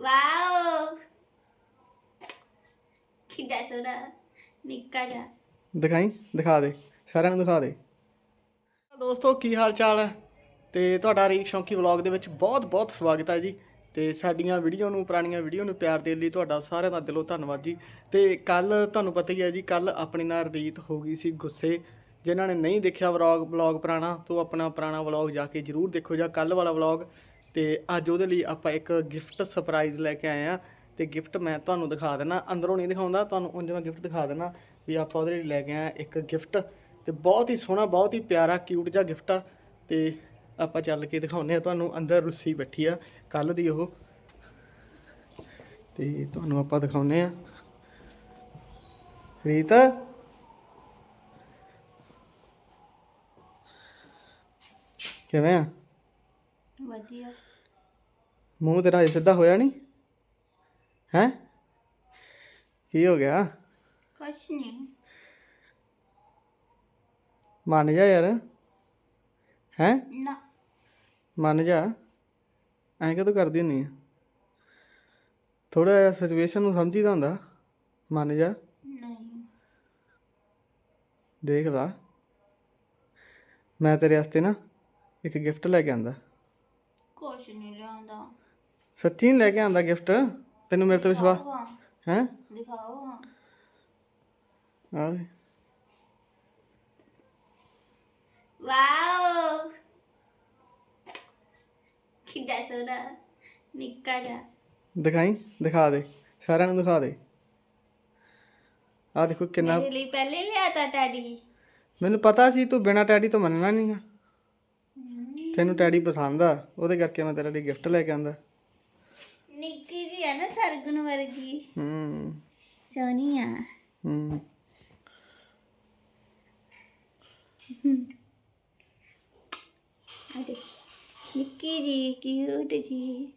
Wow ਕਿੱਡਾ ਸੋਹਣਾ ਨਿੱਕਾ ਜਿਹਾ ਦਿਖਾਈ, ਦਿਖਾ ਦੇ, ਸਾਰਿਆਂ ਨੂੰ ਦਿਖਾ ਦੇ। ਦੋਸਤੋ, ਕੀ ਹਾਲ ਚਾਲ ਹੈ? ਤੇ ਤੁਹਾਡਾ ਰੀ ਸ਼ੌਂਕੀ ਵਲੌਗ ਦੇ ਵਿੱਚ ਬਹੁਤ ਬਹੁਤ ਸਵਾਗਤ ਹੈ ਜੀ। ਤੇ ਸਾਡੀਆਂ ਵੀਡੀਓ ਨੂੰ, ਪੁਰਾਣੀਆਂ ਵੀਡੀਓ ਨੂੰ ਪਿਆਰ ਦੇਣ ਲਈ ਤੁਹਾਡਾ ਸਾਰਿਆਂ ਦਾ ਦਿਲੋਂ ਧੰਨਵਾਦ ਜੀ। ਤੇ ਕੱਲ ਤੁਹਾਨੂੰ ਪਤਾ ਹੀ ਹੈ ਜੀ ਕੱਲ ਆਪਣੀ ਨਾਲ ਰੀਤ ਹੋ ਗਈ ਸੀ ਗੁੱਸੇ। ਜਿਨ੍ਹਾਂ ਨੇ ਨਹੀਂ ਦੇਖਿਆ ਵਲੌਗ ਵਲੌਗ ਪੁਰਾਣਾ, ਤੋਂ ਆਪਣਾ ਪੁਰਾਣਾ ਵਲੌਗ ਜਾ ਕੇ ਜਰੂਰ ਦੇਖੋ ਜਾਂ ਕੱਲ ਵਾਲਾ ਵਲੌਗ। ਤੇ ਅੱਜ ਉਹਦੇ ਲਈ ਆਪਾਂ ਇੱਕ ਗਿਫਟ ਸਰਪ੍ਰਾਈਜ਼ ਲੈ ਕੇ ਆਏ ਆ ਤੇ ਗਿਫਟ ਮੈਂ ਤੁਹਾਨੂੰ ਦਿਖਾ ਦੇਣਾ ਅੰਦਰੋਂ ਨਹੀਂ ਦਿਖਾਉਂਦਾ, ਤੁਹਾਨੂੰ ਉਂਝ ਮੈਂ ਗਿਫਟ ਦਿਖਾ ਦੇਣਾ ਵੀ ਆਪਾਂ ਉਹਦੇ ਲਈ ਲੈ ਕੇ ਆਏ ਇੱਕ ਗਿਫਟ ਤੇ ਬਹੁਤ ਹੀ ਸੋਹਣਾ, ਬਹੁਤ ਹੀ ਪਿਆਰਾ ਕਿਊਟ ਜਿਹਾ ਗਿਫਟ ਆ। ਤੇ ਆਪਾਂ ਚੱਲ ਕੇ ਦਿਖਾਉਂਦੇ ਆ ਤੁਹਾਨੂੰ ਅੰਦਰ ਰੁੱਸੀ ਬੈਠੀ ਆ ਕੱਲ ਦੀ ਉਹ। ਤੇ ਤੁਹਾਨੂੰ ਆਪਾਂ ਦਿਖਾਉਂਦੇ ਆ ਰੀਤ ਕਿਵੇਂ ਆ? ਵਧੀਆ। ਮੂੰਹ ਤੇਰਾ ਅਜੇ ਸਿੱਧਾ ਹੋਇਆ ਨਹੀਂ? ਹੈ? ਕੀ ਹੋ ਗਿਆ? ਕੁਛ ਨਹੀਂ। ਮੰਨ ਜਾ ਯਾਰ। ਹੈ? ਨਾ। ਮੰਨ ਜਾ। ਐਂ ਕਦੋਂ ਕਰਦੀ ਹੁੰਨੀ ਆ? ਥੋੜਾ ਜਿਹਾ ਸਿਚੁਏਸ਼ਨ ਨੂੰ ਸਮਝੀਦਾ ਹੁੰਦਾ। ਮੰਨ ਜਾ। ਨਹੀਂ। ਦੇਖ ਲਾ। ਮੈਂ ਤੇਰੇ ਵਾਸਤੇ ਨਾ ਇੱਕ ਗਿਫਟ ਲੈ ਕੇ ਆਂਦਾ। ਕੁਛ ਨਹੀਂ ਲਿਆਉਂਦਾ ਸੱਚੀ ਨਹੀਂ ਲੈ ਕੇ ਆਂਦਾ ਗਿਫਟ? ਤੈਨੂੰ ਮੇਰੇ ਤੇ ਵਿਸ਼ਵਾਸ ਹਾਂ। ਹੈ? ਦਿਖਾਓ ਹਾਂ। ਆ ਵੇ। ਵਾਓ। ਕਿੱਡਾ ਸੋਹਣਾ। ਨਿੱਕਾ ਜਿਹਾ। ਦਿਖਾਈ? ਦਿਖਾ ਦੇ। ਸਾਰਿਆਂ ਨੂੰ ਦਿਖਾ ਦੇ। ਆ ਦੇਖੋ ਕਿੰਨਾ ਮੇਰੇ ਲਈ ਪਹਿਲੇ ਲਿਆਤਾ ਟੈਡੀ ਮੈਨੂੰ ਪਤਾ ਸੀ ਤੂੰ ਬਿਨਾ ਟੈਡੀ ਤੋਂ ਮੰਨਣਾ ਨਹੀਂਗਾ ਤੈਨੂੰ ਟੈਡੀ ਪਸੰਦ ਆ? ਉਹਦੇ ਕਰਕੇ ਮੈਂ ਤੇਰੇ ਲਈ ਗਿਫਟ ਲੈ ਕੇ ਆਂਦਾ। ਨਿੱਕੀ ਜੀ ਹੈ ਨਾ ਸਰਗੁਣ ਵਰਗੀ। ਹੂੰ। ਸੋਹਣੀ ਆ। ਹੂੰ। ਆ ਦੇਖ ਨਿੱਕੀ ਜੀ ਕਿਊਟ ਜੀ।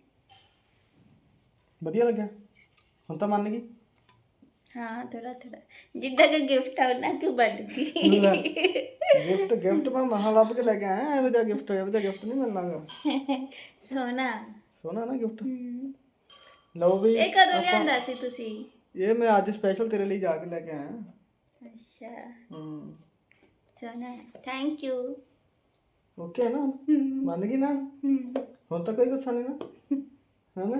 ਵਧੀਆ ਲੱਗਿਆ? ਹੁਣ ਤਾਂ ਮੰਨ ਗਈ। ਹਾਂ ਥੋੜਾ ਥੋੜਾ ਜਿੱਦਾਂ ਕਿ ਗਿਫਟ ਆ ਉਹਨਾਂ ਕਿ ਬਣ ਗਈ ਗਿਫਟ ਗਿਫਟ ਮੈਂ ਮਹਾ ਲੱਭ ਕੇ ਲੈ ਕੇ ਆਇਆ ਇਹੋ ਜਿਹਾ ਗਿਫਟ ਇਹੋ ਜਿਹਾ ਗਿਫਟ ਨਹੀਂ ਮਿਲਣਾਗਾ ਸੋਹਣਾ ਸੋਹਣਾ ਨਾ ਗਿਫਟ ਹਮ। ਲਓ ਵੀ ਇਹ ਕਦੋਂ ਲਿਆਂਦਾ ਸੀ ਤੁਸੀਂ ਇਹ ਮੈਂ ਅੱਜ ਸਪੈਸ਼ਲ ਤੇਰੇ ਲਈ ਜਾ ਕੇ ਲੈ ਕੇ ਆਇਆ ਅੱਛਾ ਹੂੰ ਸੋਹਣਾ ਥੈਂਕ ਯੂ ਓਕੇ ਨਾ ਮੰਨ ਗਈ ਨਾ ਹੁਣ ਤਾਂ ਕੋਈ ਗੁੱਸਾ ਨਹੀਂ ਨਾ ਹੈ ਨਾ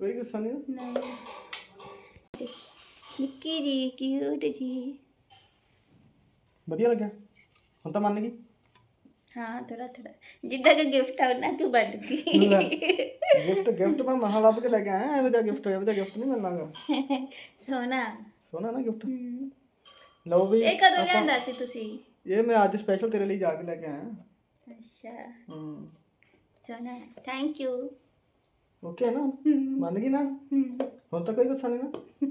ਕੋਈ ਗੁੱਸਾ ਨਹੀਂ ਨਾ ਨਹੀਂ ਨਿੱਕੀ ਜੀ ਕਿਊਟ ਜੀ ਵਧੀਆ ਲੱਗਿਆ ਹੁਣ ਤਾਂ ਮੰਨ ਗਈ ਹਾਂ ਥੋੜਾ ਥੋੜਾ ਜਿੱਦਾਂ ਕਿ ਗਿਫਟ ਆ ਉਹਨਾਂ ਕਿ ਬਣ ਗਈ ਗਿਫਟ ਗਿਫਟ ਮੈਂ ਮਹਾ ਲੱਭ ਕੇ ਲੈ ਕੇ ਆਇਆ ਇਹੋ ਜਿਹਾ ਗਿਫਟ ਇਹੋ ਜਿਹਾ ਗਿਫਟ ਨਹੀਂ ਮਿਲਣਾਗਾ ਸੋਹਣਾ ਸੋਹਣਾ ਨਾ ਗਿਫਟ ਹਮ। ਲਓ ਵੀ ਇਹ ਕਦੋਂ ਲਿਆਂਦਾ ਸੀ ਤੁਸੀਂ ਇਹ ਮੈਂ ਅੱਜ ਸਪੈਸ਼ਲ ਤੇਰੇ ਲਈ ਜਾ ਕੇ ਲੈ ਕੇ ਆਇਆ ਅੱਛਾ ਹੂੰ ਸੋਹਣਾ ਥੈਂਕ ਯੂ ਓਕੇ ਨਾ ਮੰਨ ਗਈ ਨਾ ਹੁਣ ਤਾਂ ਕੋਈ ਗੁੱਸਾ ਨਹੀਂ ਨਾ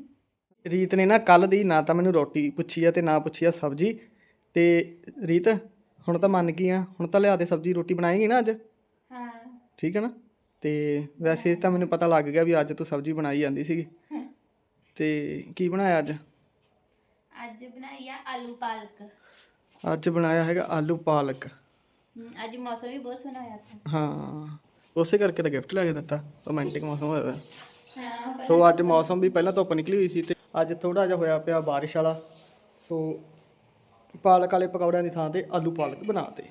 ਰੀਤ ਨੇ ਨਾ ਕੱਲ ਦੀ ਨਾ ਤਾਂ ਮੈਨੂੰ ਰੋਟੀ ਪੁੱਛੀ ਆ ਤੇ ਨਾ ਪੁੱਛੀ ਆ ਸਬਜੀ ਤੇ ਰੀਤ ਹੁਣ ਤਾਂ ਮੰਨ ਗਈ ਆ ਹੁਣ ਤਾਂ ਲਿਆ ਦੇ ਸਬਜੀ ਰੋਟੀ ਬਣਾਏਗੀ ਨਾ ਅੱਜ? ਹਾਂ। ਠੀਕ ਹੈ ਨਾ? ਤੇ ਵੈਸੇ ਤਾਂ ਮੈਨੂੰ ਪਤਾ ਲੱਗ ਗਿਆ ਵੀ ਅੱਜ ਤੂੰ ਸਬਜੀ ਬਣਾਈ ਜਾਂਦੀ ਸੀਗੀ। ਤੇ ਕੀ ਬਣਾਇਆ ਅੱਜ? ਅੱਜ ਬਣਾਈ ਆ ਆਲੂ ਪਾਲਕ। ਅੱਜ ਬਣਾਇਆ ਹੈਗਾ ਆਲੂ ਪਾਲਕ। ਹਮ, ਅੱਜ ਮੌਸਮ ਵੀ ਬਹੁਤ ਸੋਹਣਾ ਹੋਇਆ ਹਾਂ ਉਸੇ ਕਰਕੇ ਤਾਂ ਗਿਫਟ ਲੈ ਕੇ ਦਿੱਤਾ ਰੋਮਾਂਟਿਕ ਮੌਸਮ ਹੋਇਆ ਹੋਇਆ। ਹਾਂ ਸੋ ਅੱਜ ਮੌਸਮ ਵੀ ਪਹਿਲਾਂ ਧੁੱਪ ਨਿਕਲੀ ਹੋਈ ਸੀ ਤੇ ਅੱਜ ਥੋੜਾ ਜਿਹਾ ਹੋਇਆ ਪਿਆ ਬਾਰਿਸ਼ ਵਾਲਾ। ਸੋ ਪਾਲਕ ਵਾਲੇ ਪਕੌੜਿਆਂ ਦੀ ਥਾਂ ਤੇ ਆਲੂ ਪਾਲਕ ਬਣਾਤੇ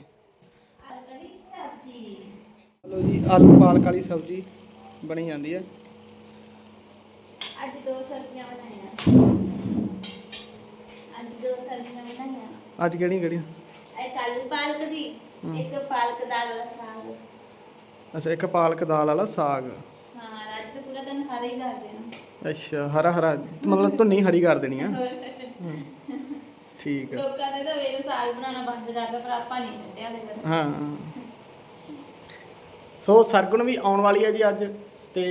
ਚਲੋ ਜੀ ਆਲੂ ਪਾਲਕ ਵਾਲੀ ਸਬਜ਼ੀ ਬਣੀ ਜਾਂਦੀ ਹੈ। ਅੱਜ ਦੋ ਸਬਜ਼ੀਆਂ ਬਣਾਈਆਂ। ਅੱਜ ਦੋ ਸਬਜ਼ੀਆਂ ਬਣਾਈਆਂ। ਅੱਜ ਕਿਹੜੀ ਕਿਹੜੀ ਇੱਕ ਆਲੂ ਪਾਲਕ ਦੀ ਇੱਕ ਪਾਲਕ ਦਾਲ ਵਾਲਾ ਸਾਗ। ਅੱਛਾ ਇੱਕ ਪਾਲਕ ਦਾਲ ਵਾਲਾ ਸਾਗ। ਹਾਂ ਅੱਜ ਤਾਂ ਪੂਰਾ ਦਿਨ ਖਾਣਾ ਹੀ ਕਰ ਦੇਣਾ ਅੱਛਾ ਹਰਾ ਹਰਾ ਮਤਲਬ ਧੁੰਨੀ ਹਰੀ ਕਰ ਦੇਣੀ ਆ। ਠੀਕ ਆ। ਲੋਕਾਂ ਨੇ ਤਾਂ ਵੇਖ ਸਾਗ ਬਣਾਉਣਾ ਬੰਦ ਕਰਦਾ ਪਰ ਆਪਾਂ ਨਹੀਂ ਛੱਡਿਆ ਦੇ ਹਾਂ। ਸੋ ਸਰਗੁਣ ਵੀ ਆਉਣ ਵਾਲੀ ਹੈ ਜੀ ਅੱਜ ਤੇ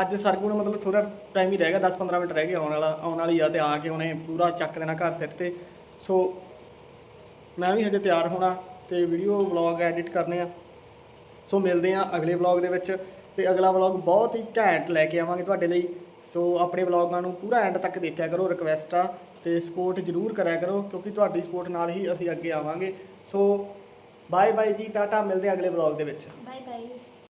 ਅੱਜ ਸਰਗੁਣ ਮਤਲਬ ਥੋੜਾ ਟਾਈਮ ਹੀ ਰਹਿ ਗਿਆ 10-15 ਮਿੰਟ ਰਹਿ ਗਏ ਆਉਣ ਵਾਲਾ ਆਉਣ ਵਾਲੀ ਆ ਤੇ ਆ ਕੇ ਉਹਨੇ ਪੂਰਾ ਚੱਕ ਦੇਣਾ ਘਰ ਸਿਰ ਤੇ। ਸੋ ਮੈਂ ਵੀ ਹਜੇ ਤਿਆਰ ਹੋਣਾ ਤੇ ਵੀਡੀਓ ਵਲੌਗ ਐਡਿਟ ਕਰਨੇ ਆ। ਸੋ ਮਿਲਦੇ ਆ ਅਗਲੇ ਵਲੌਗ ਦੇ ਵਿੱਚ। ਤੇ ਅਗਲਾ ਵਲੌਗ ਬਹੁਤ ਹੀ ਘੈਂਟ ਲੈ ਕੇ ਆਵਾਂਗੇ ਤੁਹਾਡੇ ਲਈ। ਸੋ ਆਪਣੇ ਵਲੌਗਾਂ ਨੂੰ ਪੂਰਾ ਐਂਡ ਤੱਕ ਦੇਖਿਆ ਕਰੋ ਰਿਕਵੈਸਟ ਆ, ਤੇ ਸਪੋਰਟ ਜ਼ਰੂਰ ਕਰਿਆ ਕਰੋ, ਕਿਉਂਕਿ ਤੁਹਾਡੀ ਸਪੋਰਟ ਨਾਲ ਹੀ ਅਸੀਂ ਅੱਗੇ ਆਵਾਂਗੇ। ਸੋ ਬਾਏ ਬਾਏ ਜੀ, ਟਾਟਾ, ਮਿਲਦੇ ਆ ਅਗਲੇ ਵਲੌਗ ਦੇ ਵਿੱਚ। Bye bye